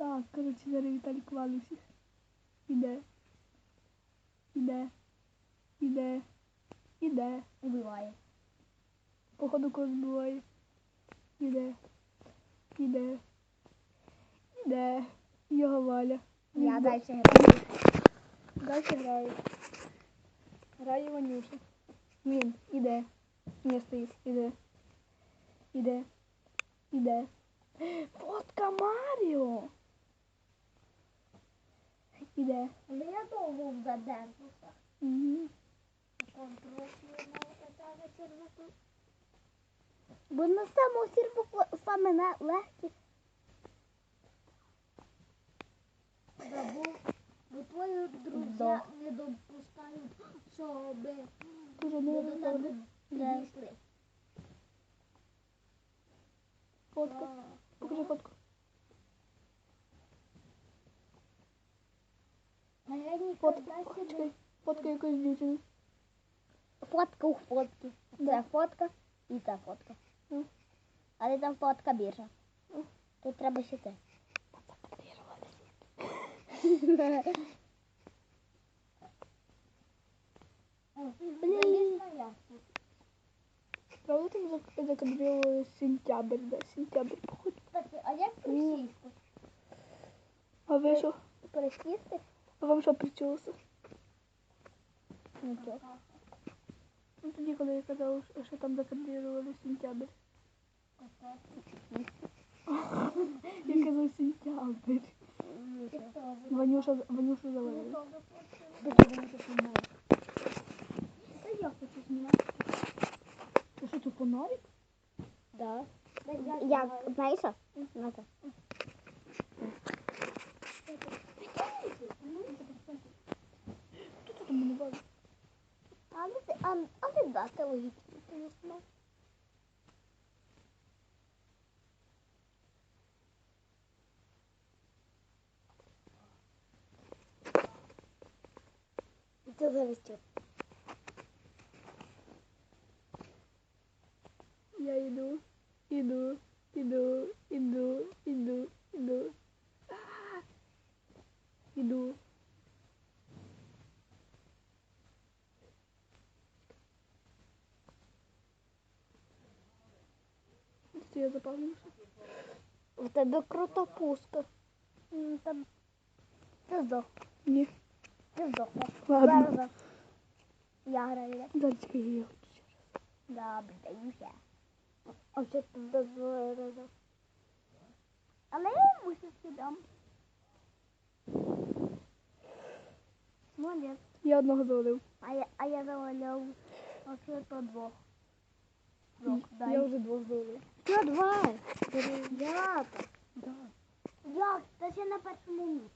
Так, коротше, зараз Віталік валить всіх. Іде. Іде. Іде. Іде. Убиває. Походу когось буває. Іде. Іде. Іде. Його валя. Я далі граю. Дальше грає. Грає Ванюша. Він іде. Не стоїть. Іде. Іде. Іде. Фотка Маріо. Іде. Але я довго задержуся. Угу. Бо на самому сірву саме на легкі. Забув, бо твої друзі не допускають, Дуже ми дуже до тебе підійшли. Фотка. Покажи фотку. Я Фотка. якоїсь дівчини. Фотка у фотки. Це фотка і ця фотка. Мгм. Але там фотка більша. Мгм. Тут треба ще це. Блін. Правда там зак- закадрило сентябрь, да? Сентябрь, походу. А як присісти? А ви що? Присісти? Вам що причулося? Нічого. Ну тоді, коли я казав, що- там закадрировали сентябрь. Я казав сентябрь. Ванюша, Ванюша завалила. Та я хочу знімати. Це що, це фонарик? Да. Як, знаєш що? Хто тут бачить? А це, а, а не дати логічно. телефон. Це? Я йду, Це я запавнився. У тебе крута пушка. М, Там ти здох. Ні. Ти здохла. Ладно. Зараз Я граю. Чекай, я. Добре, даюся. А що ти дозволила? Але я мушу сюди. Молодець. Я одного завалив. А я, а я заваляв оце то двох. Двох, дай. Я вже двох завалив. Що два? Дев'ята. Да. Як? Та ще на першому місці.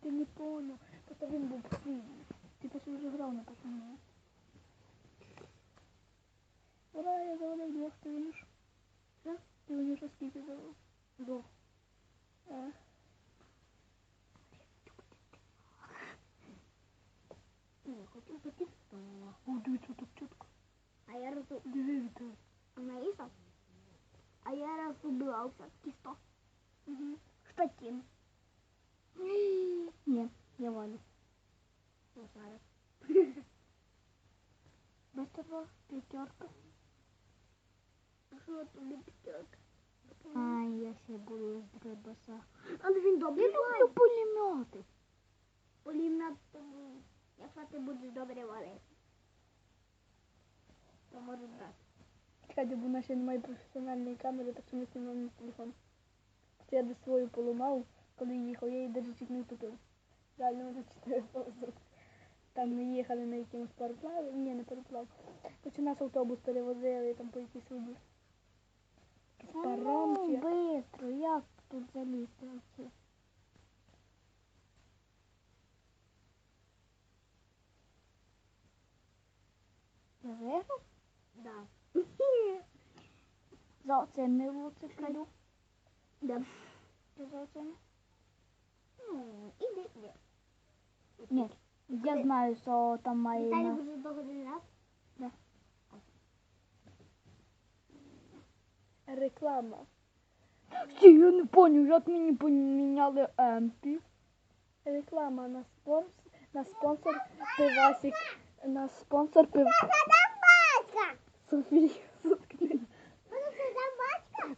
Ти не понял. Просто він був сильний. Ти просто вже грав на першому місці. Ура, я завалив двох, ти винюш. Що? Ти винюш скільки завалив? Двох. А. Не хочу таки. О, дивіться, так чітко. А я раз Диви, Анаїса. А я раз убивав все-таки сто. Угу. Штатін. Ні, я валю. Ну, зараз. Без п'ятерка. А що тобі п'ятерка? А, я ще буду з дрибаса. Але він добре Я люблю пулемети. Пулемет, тобі, якщо ти будеш добре валити, то може брати. Кстати, бо у нас ще немає професіональної камери, так що ми знімаємо на телефон. Це я десь свою поламав, коли їхав, я її навіть чуть не втопив. Реально вже чотири полоси. Там ми їхали на якимось пароплаві, ні, не пароплав. Хоча нас автобус перевозили там по якійсь воді. Якийсь паром чи... бистро, як тут залізти оце? Я виграв? Да. За оце не лучше пройду. Да. Ти за оце не? Ну, іди, іди. Ні. Я знаю, що там має... Віталій на- вже догадав? Да. Реклама. Стій, я не поняв, як мені поміняли емпі. Реклама на спонсор, на спонсор пивасик, на спонсор пив... Софія, заткнись.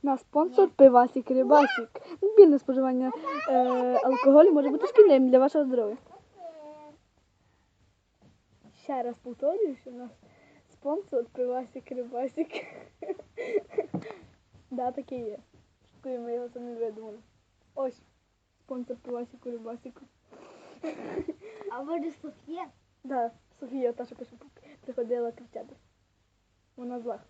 На спонсор пивасик, рибасик. Надмірне споживання е, алкоголю може бути шкідливим для вашого здоров'я. Ще раз повторюю, що у нас спонсор пивасик, рибасик. да, таке є. Школи ми його самі видумали. Ось спонсор пивасику, рибасику. А може Софія? Да, Софія та, що пише, приходила кричати. Вона зла.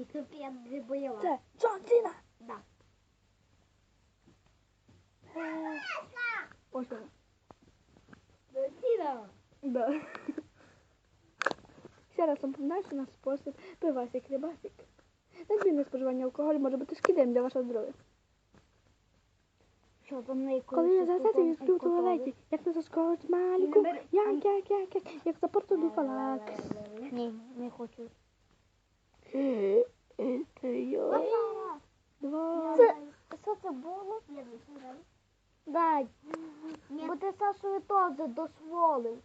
І не бояла. Це Джон Сіна! Да. Ось вона. Софія. Да. Ще раз вам пам'ятаю, що наш спосіб пивасик, рибасик. Надмірне споживання алкоголю може бути шкідливим для вашого здоров'я. Що там на Коли я засадю і сплю в туалеті, як не заскочить маліку, як, як, як, як, як запорту дуфалак. Ні, не хочу. Два. Це, що це було? Дай. Бо ти Сашою теж дозволив.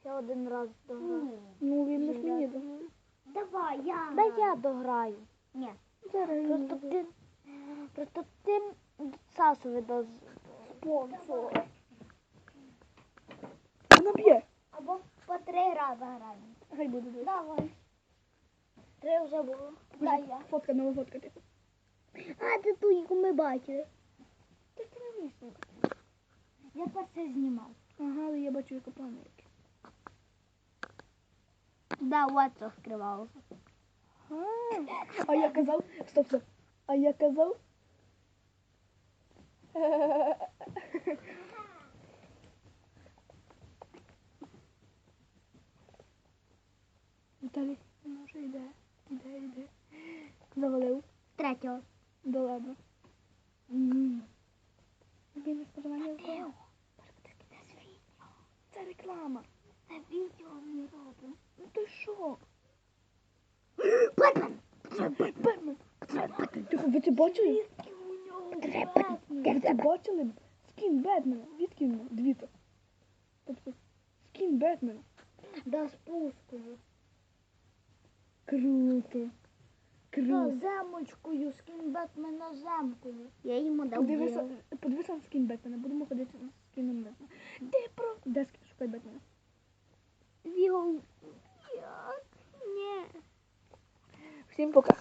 Ще один раз дограю. Ну, він не ж мені дав. Давай, я. Дай я дограю. Ні. Просто ти, просто ти Сашові доз... спонсор. Вона б'є. Або по три рази граємо. Хай буде. Давай. Три вже було. Дай я. Фотка, нова фотка. типу. А, це ту, яку ми бачили. Ти ти не вмієш. Я перше знімав. Ага, але я бачу яка плани. Да, от що скривалося. А, я казав, стоп, стоп. А я казав. Віталій, вже йде, йде, йде. Завалив. Третього. Да ладно. Не споживання алкоголю. Це реклама. Це відео не робимо. Ну ти що? Бетмен! Бетмен. Тихо, ви це бачили? Ви це бачили? Скін Бетмена. Він? Двіто. Тобто, скін Бетмена. До спуску. Круто. Круто. земочкою, скін Бетмена земкою. Я йому дав Подивися, подивися на скін Бетмена. Будемо ходити на скіном Бетмена. Де про... Де? Шукай Бетмена. Віл. Як? Ні. Всім пока.